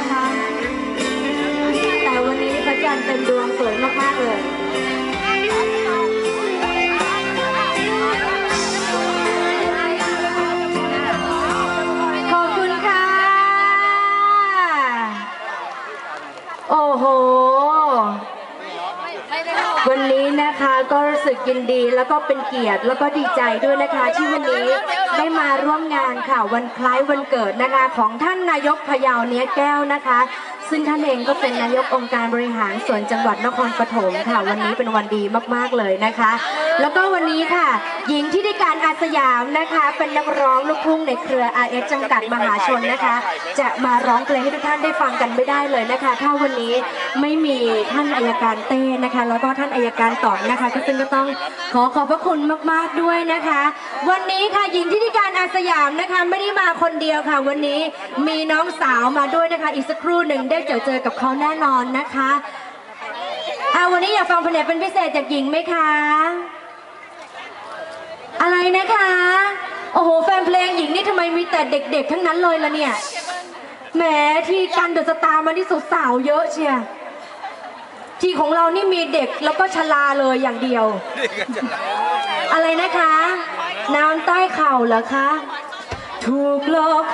ะคะ แต่วันนี้พระจันทร์เต็มดวงสวยมาก ๆ เลยโอ้โห วันนี้นะคะก็รู้สึกยินดีแล้วก็เป็นเกียรติแล้วก็ดีใจด้วยนะคะ ที่วันนี้ได้มาร่วมงานค่ะวันคล้ายวันเกิดนะคะ ของท่านนายกพยาวเนี้ยแก้วนะคะ ซึ่งท่านเองก็เป็นนายกองค์การบริหารส่วนจังหวัดนครปฐมค่ะ วันนี้เป็นวันดีมากๆเลยนะคะ แล้วก็วันนี้ค่ะ หญิงที่ได้การอาสยามนะคะ เป็นนักร้องลูกทุ่งในเครือ RS จำกัดมหาชนนะคะ จะมาร้องเพลงให้ทุกท่านได้ฟังกันไม่ได้เลยนะคะ ถ้าวันนี้ไม่มีท่านอายการเต้นะคะ แล้วก็ท่านอายการต๋อนะคะ ก็ซึ่งก็ต้องขอขอบพระคุณมาก ๆด้วยนะคะ วันนี้ค่ะหญิงที่ได้การอาสยามนะคะไม่ได้มาคนเดียวค่ะ วันนี้มีน้องสาวมาด้วยนะคะ อีกสักครู่หนึ่งได้เจอเจอกับเขาแน่นอนนะคะอาวันนี้อยากฟังเพลงเป็นพิเศษจากหญิงไหมคะ อะไรนะคะ โอ้โหแฟนเพลงหญิงนี่ทำไมมีแต่เด็ก ๆ ทั้งนั้นเลยล่ะเนี่ยแหมที่กันเดอะสตาร์มาที่สุดสาวเยอะเชียที่ของเรานี่มีเด็กแล้วก็ชราเลยอย่างเดียว อะไรนะคะ น้ำใต้เข่าเหรอคะ ถูกหลอก